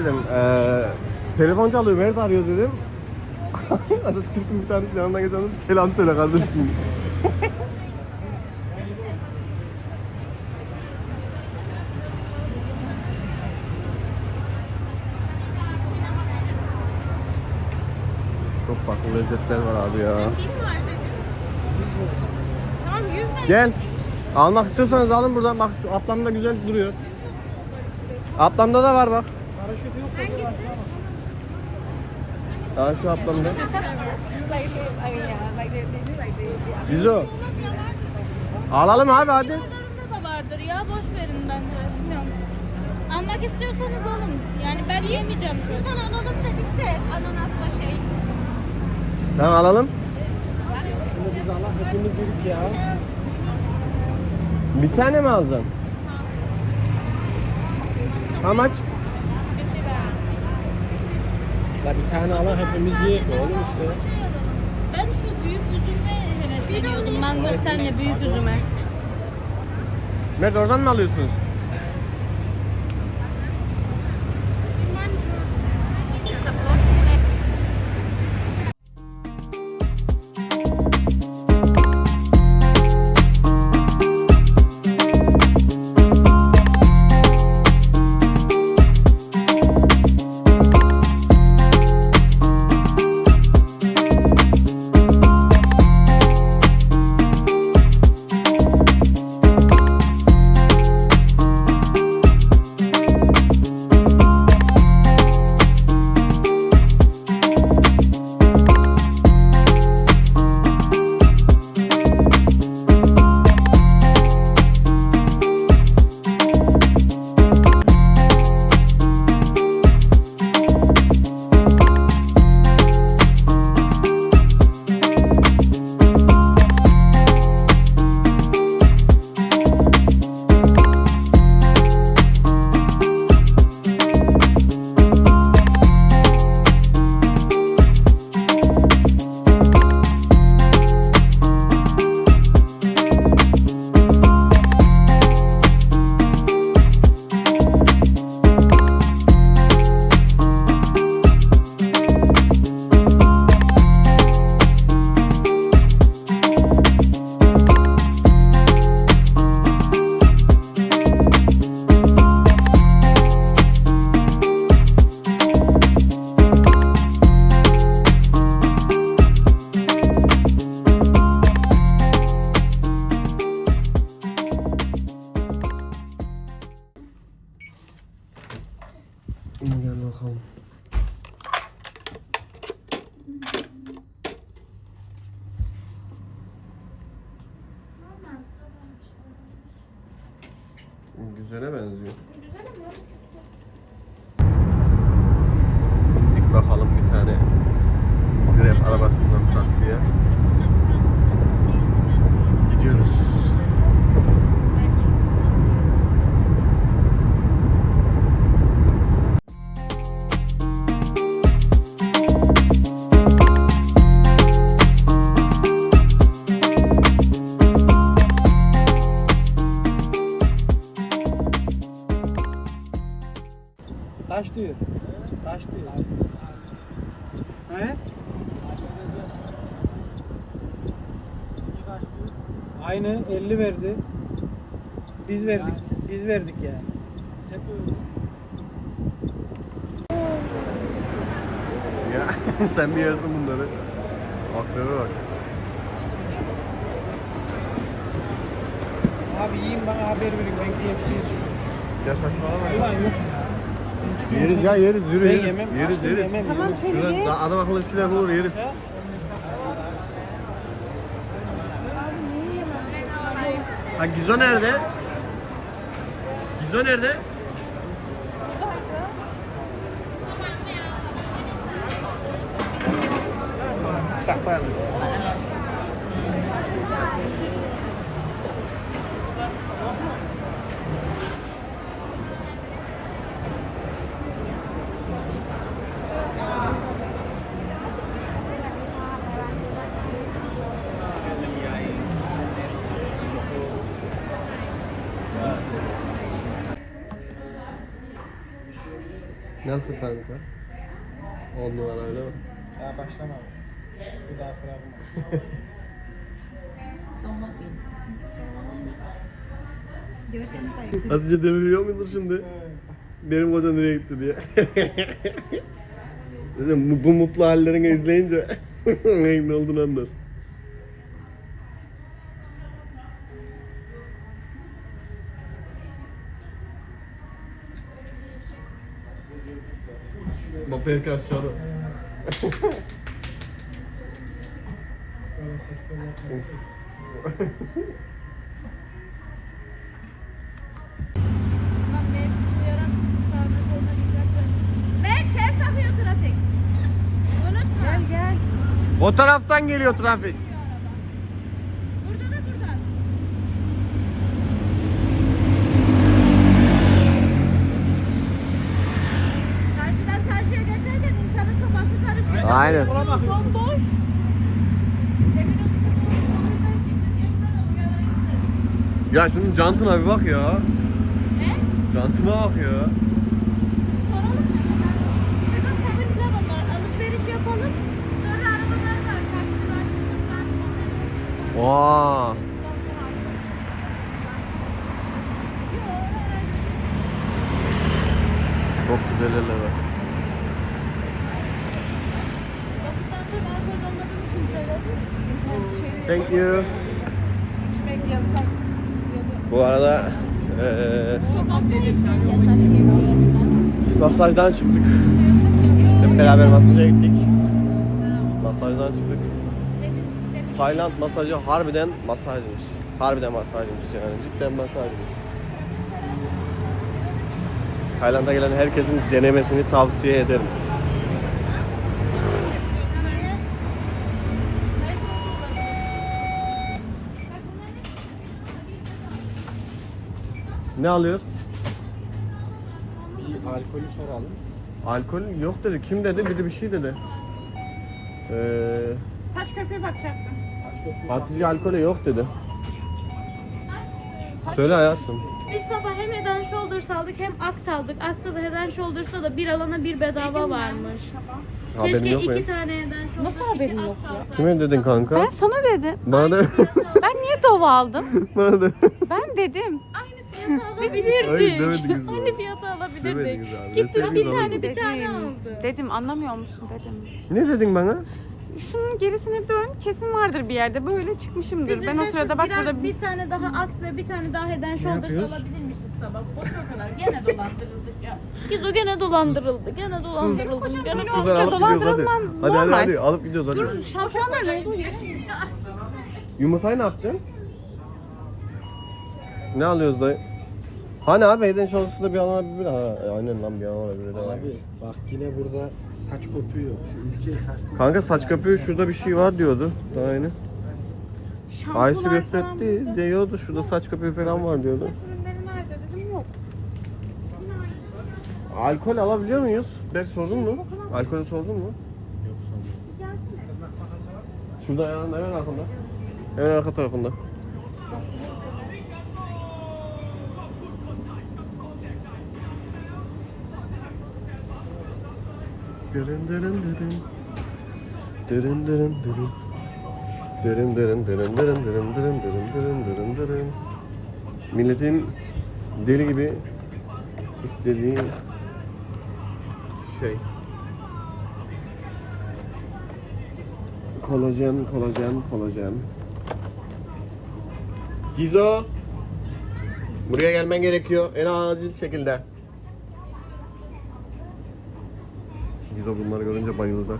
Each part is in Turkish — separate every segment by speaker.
Speaker 1: dedim eee telefon çalıyor Mert arıyor dedim. Aslında Türk'ün bir tanesi yanına geçen selam söyle kardeşim. Çok farklı lezzetler var abi ya.
Speaker 2: Tamam 100 lira.
Speaker 1: Gel. Almak istiyorsanız alın buradan. Bak şu ablamda güzel duruyor. Ablamda da var bak.
Speaker 2: Hangisi?
Speaker 1: Aa şu
Speaker 2: they
Speaker 1: Cizo. Alalım abi hadi.
Speaker 3: Aralarında da vardır ya boş verin bence. Bilmiyorum. Almak istiyorsanız alın. Yani ben yemeyeceğim şu an.
Speaker 2: Şuradan alalım dedik de ananasla şey.
Speaker 1: Tamam alalım.
Speaker 4: Biz Allah hepimiz yedik ya.
Speaker 1: Bir tane mi alacaksın? Amaç?
Speaker 4: La bir tane Allah hepimiz yiyek oğlum işte.
Speaker 3: Ben şu büyük üzüme hevesleniyordum. Mangostenle büyük üzüme.
Speaker 1: Mert oradan mı alıyorsunuz? Güzele benziyor. İlk bakalım bir tane Grab arabasından taksiye. Gidiyoruz.
Speaker 4: Taş diyor. Taş diyor. He? Aynı 50 verdi. Biz verdik. Biz verdik yani.
Speaker 1: Ya sen bir yersin bunları. Aklına bak.
Speaker 4: Abi yiyin bana haber verin. Ben KFC yiyeceğim.
Speaker 1: Ya saçmalama.
Speaker 4: Ulan yok.
Speaker 1: Yeriz ya yeriz yürü yürü.
Speaker 4: yemem.
Speaker 1: Yeriz yeriz.
Speaker 4: yemem, yemem.
Speaker 1: Şurada da adam akıllı bir şeyler bulur yeriz. Ha Gizo nerede? Gizo nerede? Saklayalım. Nasıl kanka? 10 numara öyle mi?
Speaker 4: Daha başlamadı. Bir daha fırlatma.
Speaker 1: Hatice deliriyor mudur şimdi? Benim koca nereye gitti diye. Mesela bu, bu mutlu hallerini izleyince neyin ne olduğunu anlar. Bak Berk aşağıda.
Speaker 4: Böyle sesler yapma.
Speaker 3: Bak Mert uyaran sağına soluna dikkat et. Mert ters akıyor trafik. Unutma. Gel gel.
Speaker 1: O taraftan geliyor trafik. Aynen.
Speaker 3: Bomboş.
Speaker 1: Ya şunun cantına bir bak ya.
Speaker 3: Ne?
Speaker 1: Cantına bak ya. Vaa. Wow. Çok güzel
Speaker 3: hele bak.
Speaker 1: Thank you.
Speaker 2: İçmek yasak.
Speaker 1: Bu arada
Speaker 3: ben.
Speaker 1: masajdan çıktık. Hep beraber masaja gittik. Masajdan çıktık. Tayland masajı harbiden masajmış. Harbiden masajmış yani. Cidden masajmış. Tayland'a gelen herkesin denemesini tavsiye ederim. Ne alıyoruz?
Speaker 4: Bir alkolü soralım.
Speaker 1: Alkol yok dedi. Kim dedi? Biri bir şey dedi. Ee,
Speaker 2: Saç köpüğe bakacaktım.
Speaker 1: Hatice alkole yok dedi. Söyle hayatım.
Speaker 3: Biz sabah hem Head and Shoulders aldık hem Axe aldık. Axe'da da Head and Shoulders'ta da bir alana bir bedava varmış.
Speaker 1: Haberin
Speaker 3: Keşke
Speaker 1: yok
Speaker 3: iki tane Head and Shoulders,
Speaker 2: Nasıl haberin
Speaker 3: iki
Speaker 2: yok ya?
Speaker 3: alsaydık.
Speaker 1: Kime dedin kanka?
Speaker 2: Ben sana dedim.
Speaker 1: Bana da
Speaker 2: Ben niye dova aldım?
Speaker 1: bana da.
Speaker 2: Ben dedim.
Speaker 3: Aynı
Speaker 1: Hayır,
Speaker 3: alabilirdik.
Speaker 1: demediniz bana.
Speaker 3: Aynı fiyata alabilirdik.
Speaker 1: Abi. Deseydiniz
Speaker 3: bir
Speaker 1: alırdım.
Speaker 3: tane bir tane
Speaker 2: Dedim.
Speaker 3: aldı.
Speaker 2: Dedim anlamıyor musun dedim.
Speaker 1: Ne dedin bana?
Speaker 2: Şunun gerisine dön kesin vardır bir yerde böyle çıkmışımdır.
Speaker 3: Biz
Speaker 2: ben o
Speaker 3: ücretsiz
Speaker 2: sırada bak burada
Speaker 3: bir tane daha Axe ve bir tane daha Head and Shoulders
Speaker 4: yapıyoruz?
Speaker 3: alabilirmişiz sabah. Boş o kadar. Gene dolandırıldık ya. Biz o gene dolandırıldı. Gene dolandırıldık. Gene
Speaker 1: Şuradan alıp gidiyoruz hadi.
Speaker 2: dolandırılmam
Speaker 1: Hadi hadi
Speaker 2: normal.
Speaker 1: hadi alıp gidiyoruz hadi.
Speaker 2: Dur şavşanlar ne oluyor?
Speaker 1: Yumurtayı ne yapacaksın? Ne alıyoruz dayı? Hani abi Eden Shoulders bir alana bir ha, aynen lan bir alana bir de.
Speaker 4: Abi bak yine burada saç kopuyor. Şu ülkeye saç kopuyor.
Speaker 1: Kanka saç köpüğü şurada bir şey var diyordu. Aynı.
Speaker 2: Şampuanlar
Speaker 1: Aysu
Speaker 2: falan
Speaker 1: gösterdi diyordu şurada saç köpüğü falan var diyordu.
Speaker 2: Ürünleri nerede dedim yok.
Speaker 1: Alkol alabiliyor muyuz? Berk sordun mu? Alkolü sordun mu?
Speaker 4: Yok sonra.
Speaker 1: Şurada hemen, hemen arkanda. Hemen arka tarafında. Dırın dırın dırın. Dırın dırın dırın. Dırın dırın dırın dırın dırın dırın dırın dırın dırın dırın. Milletin deli gibi istediği şey. Kolajen, kolajen, kolajen. Gizo. Buraya gelmen gerekiyor en acil şekilde. Gizo bunları görünce bayılacak.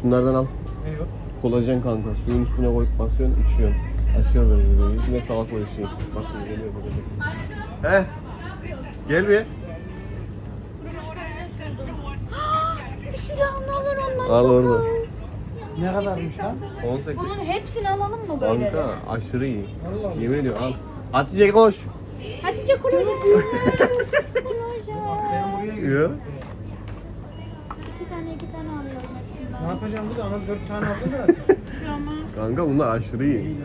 Speaker 1: Şunlardan al.
Speaker 4: Ne yok?
Speaker 1: Kolajen kanka. Suyun üstüne koyup basıyorsun, içiyorsun. Aşırı derecede iyi. Yine sağlıklı bir şey. Bak şimdi geliyor burada. He. Gel bir.
Speaker 3: Bir sürü alır onlar
Speaker 1: Al
Speaker 3: çok
Speaker 1: orada.
Speaker 4: Ne kadarmış lan?
Speaker 1: 18.
Speaker 3: Bunun hepsini alalım mı böyle de?
Speaker 1: Kanka aşırı iyi. Yemin ediyorum al. Hatice koş.
Speaker 3: Hatice kolajen. kolajen.
Speaker 4: Ben buraya girdim.
Speaker 3: Tane iki tane alıyorum
Speaker 4: Ne
Speaker 3: hepsinden.
Speaker 4: yapacağım biz? Ana dört tane aldı zaten.
Speaker 1: Kanka bunlar aşırı iyi.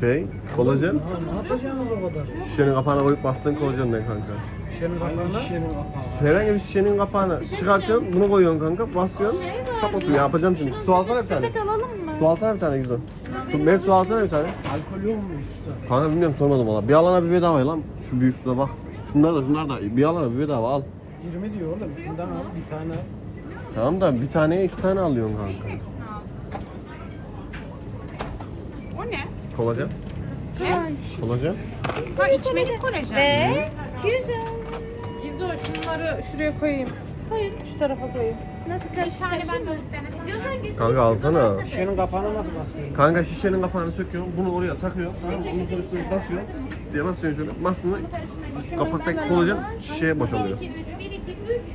Speaker 1: Şey, kolajen.
Speaker 4: Ha, ne yapacağımız o kadar?
Speaker 1: Şişenin kapağına koyup bastığın kolajenden kanka.
Speaker 4: Şişenin kapağına.
Speaker 1: Herhangi bir şişenin kapağını çıkartıyorsun, bunu koyuyorsun kanka, basıyorsun. Şap oturuyor. Yapacağım şimdi. Su alsana bir tane.
Speaker 2: Sepet alalım mı?
Speaker 1: Su alsana bir tane güzel. Su, Mert su alsana bir tane.
Speaker 5: Alkol yok mu usta?
Speaker 1: Kanka bilmiyorum sormadım valla. Bir alana bir bedava lan. Şu büyük suda bak. Şunlar da şunlar da. Bir alana bir bedava al.
Speaker 4: 20 diyor oğlum. Şundan al bir tane. al.
Speaker 1: Tamam da bir taneye iki tane alıyorsun kanka.
Speaker 2: O ne?
Speaker 1: Kolajen. Kolajen.
Speaker 2: Ha içmelik kolajen.
Speaker 3: Ve güzel.
Speaker 2: Gizli o şunları şuraya koyayım.
Speaker 3: Koyun.
Speaker 2: Şu tarafa koyayım.
Speaker 3: Nasıl
Speaker 2: Bir tane
Speaker 3: karıştırayım
Speaker 2: ben de denesem.
Speaker 1: Kanka alsana.
Speaker 4: Şişenin kapağına nasıl basıyorsun?
Speaker 1: Kanka şişenin kapağını söküyorsun. Bunu oraya takıyorsun. Tamam mı? Ondan sonra üstüne basıyorsun. Tık diye basıyorsun şöyle. Bastığında kapaktaki kolajen şişeye boşalıyor.
Speaker 3: 1 2 3 1 2 3.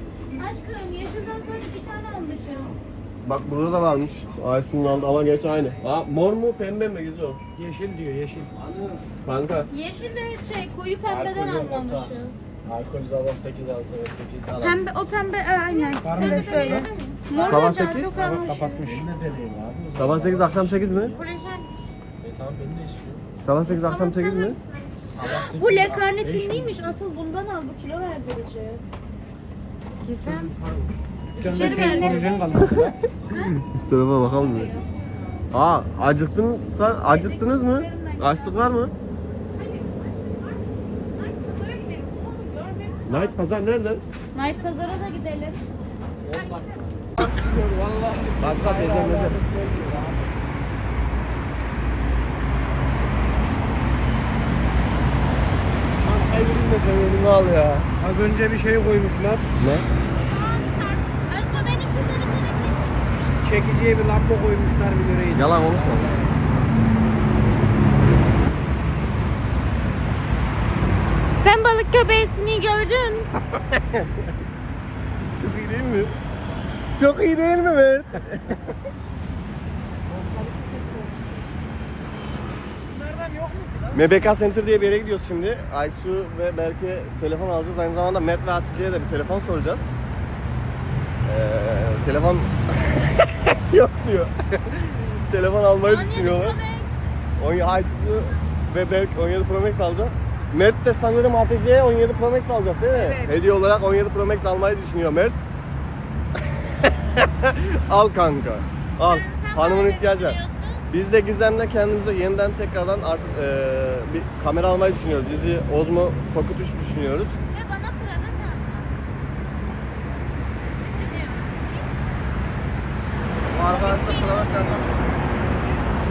Speaker 3: Aşkım yaşından sonra bir tane.
Speaker 1: Bak burada da varmış. Aysun'un aldı ama gerçi aynı. Aa, mor mu pembe mi güzel o?
Speaker 4: Yeşil diyor yeşil.
Speaker 1: Kanka.
Speaker 3: Yeşil ve şey koyu pembeden
Speaker 5: Alkol
Speaker 3: almamışız.
Speaker 5: Alkol sabah 8 alkol 8 alalım.
Speaker 2: Pembe o pembe e, aynen. Evet öyle. Mor
Speaker 1: Sabah
Speaker 2: da
Speaker 1: 8.
Speaker 2: çok almış.
Speaker 4: kapatmış.
Speaker 5: Ne deneyim abi?
Speaker 1: Sabah 8 akşam 8 mi?
Speaker 2: Kolajen.
Speaker 5: E tamam ben de istiyorum.
Speaker 1: Sabah 8 akşam 8 mi?
Speaker 5: Sabah 8
Speaker 3: Bu L karnetinliymiş. Asıl bundan al bu kilo verdirici.
Speaker 2: Gizem.
Speaker 4: Dükkanında şey kalmadı.
Speaker 1: Bakalım mı? Aa acıktın sen acıktınız mı? Açlık var mı? Night pazar nerede?
Speaker 3: Night pazara da gidelim.
Speaker 1: Başka teyzem
Speaker 5: Çantayı verin de sen elini al ya.
Speaker 4: Az önce bir şey koymuşlar.
Speaker 1: Ne?
Speaker 3: Aşkım beni şurada bir tane çek.
Speaker 4: Çekiciye bir lamba koymuşlar bir lirayı.
Speaker 1: Yalan konuşma.
Speaker 2: Sen balık köpeğini gördün.
Speaker 1: Çok iyi değil mi? Çok iyi değil mi Mert? MBK Center diye bir yere gidiyoruz şimdi. Aysu ve Berke telefon alacağız. Aynı zamanda Mert ve Hatice'ye de bir telefon soracağız. Ee, telefon yok diyor. telefon almayı düşünüyorlar. On- Aysu ve Berk 17 Pro Max alacak. Mert de sanırım Hatice'ye 17 Pro Max alacak değil mi?
Speaker 2: Evet.
Speaker 1: Hediye olarak 17 Pro Max almayı düşünüyor Mert. Al kanka. Al. Hanımın ihtiyacı var. Biz de Gizem'le kendimize yeniden tekrardan artık eee, bir kamera almayı düşünüyoruz. Dizi Ozmo Pocket 3 düşünüyoruz.
Speaker 3: Ve bana Prada çanta. Düşünüyorum.
Speaker 1: Arkadaşlar Prada çanta.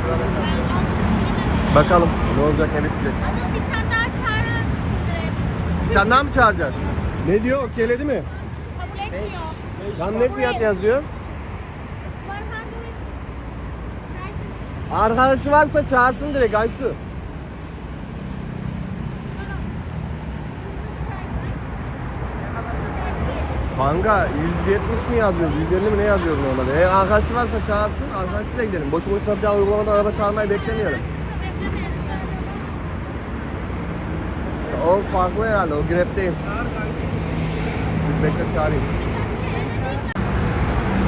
Speaker 1: Prada
Speaker 3: Ben
Speaker 1: çanta.
Speaker 3: 60 milim.
Speaker 1: Bakalım ne olacak ne bitecek.
Speaker 3: Ama bir tane daha çağırır mısın?
Speaker 1: Bir tane daha mı çağıracağız? Ne diyor? Okeyledi mi?
Speaker 3: Kabul etmiyor.
Speaker 1: Lan ne fiyat yazıyor?
Speaker 3: 100.
Speaker 1: Arkadaşı varsa çağırsın direkt Aysu. Kanka 170 mi yazıyor, 150 mi ne yazıyor normalde? Eğer arkadaşı varsa çağırsın, arkadaşıyla gidelim. Boşu boşuna bir daha uygulamadan araba çağırmayı beklemiyorum. O farklı herhalde, o grepteyim. Bir bekle çağırayım.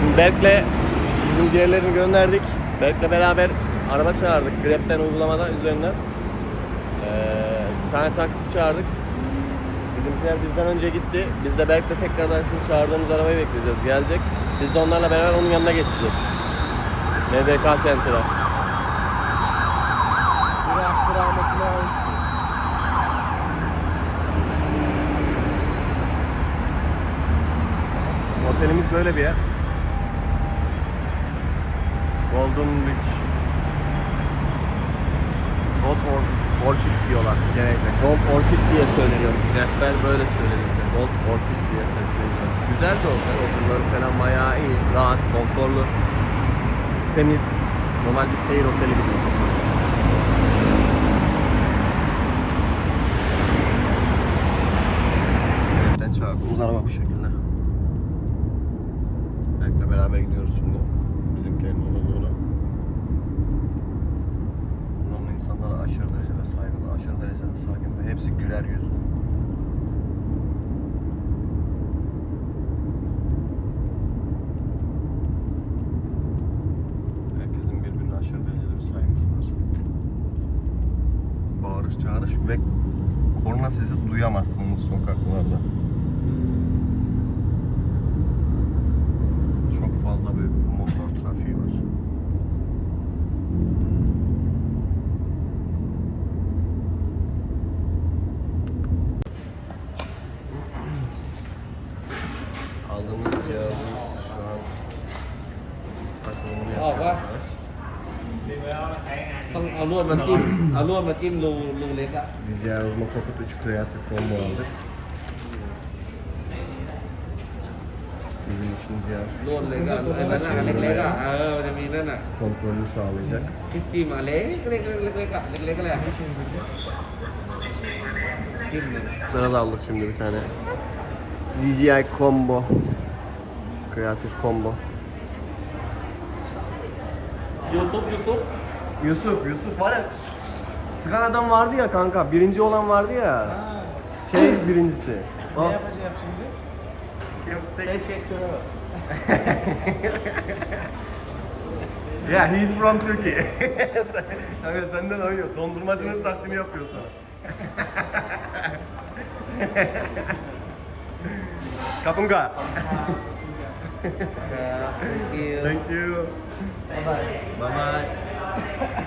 Speaker 1: Şimdi Berk'le bizim diğerlerini gönderdik. Berk'le beraber araba çağırdık. Grab'den uygulamada üzerinden. Ee, bir tane taksi çağırdık. Bizimkiler bizden önce gitti. Biz de Berk'le tekrardan şimdi çağırdığımız arabayı bekleyeceğiz. Gelecek. Biz de onlarla beraber onun yanına geçeceğiz. MBK Center'a.
Speaker 5: Hakkı rahmetine kavuştu.
Speaker 1: Otelimiz böyle bir yer. Golden Beach. Gold Or Orchid diyorlar genellikle. Gold Orchid diye söyleniyor. Rehber böyle söyleniyor. Gold Orchid diye sesleniyor. Güzel de otel. Oturları falan bayağı iyi. Rahat, konforlu. Temiz. Normal bir şehir oteli gibi. Evden çağırdığımız araba bu şekilde. Berk'le beraber gidiyoruz şimdi. Bizimkilerin olduğuna. İnsanlara aşırı derecede saygılı, aşırı derecede sakin ve hepsi güler yüzlü. Herkesin birbirine aşırı derecede bir saygısı var. Bağırış çağırış ve Korna sesi duyamazsınız sokaklarda. Çok fazla bir motor trafiği var. Aldığımız cihazın şu an tasarımını
Speaker 6: ออกวะ
Speaker 1: yapıyoruz.
Speaker 6: ต้องเอาลวดมาจิ้ม เอาลวดมาจิ้มรูรูเล็กอะ
Speaker 1: Biz cihazıma Pocket 3 Creative Combo aldık. Bizim için cihaz
Speaker 6: ลวดเล็กอะไอ้นั่นอะอันเล็กๆอะเออมันจะมีนั่นอะ
Speaker 1: kontrolünü sağlayacak.
Speaker 6: ที่จิ้มอะเล็กเล็กเล็กเล็กอะเล็กๆก็เลยอะจิ้มเลย
Speaker 1: Sana da aldık şimdi bir tane. DJI Combo. Creative Combo.
Speaker 6: Yusuf Yusuf.
Speaker 1: Yusuf Yusuf var ya sıkan adam vardı ya kanka birinci olan vardı ya. Ha. Şey birincisi. O.
Speaker 4: Ne yapacağım şimdi?
Speaker 6: Yok
Speaker 1: Yeah, he's from Turkey. Abi senden oynuyor. Dondurmacının taklidini yapıyor sana. Kapunga.
Speaker 6: Thank you.
Speaker 1: Thank you. Bye-bye. Bye-bye.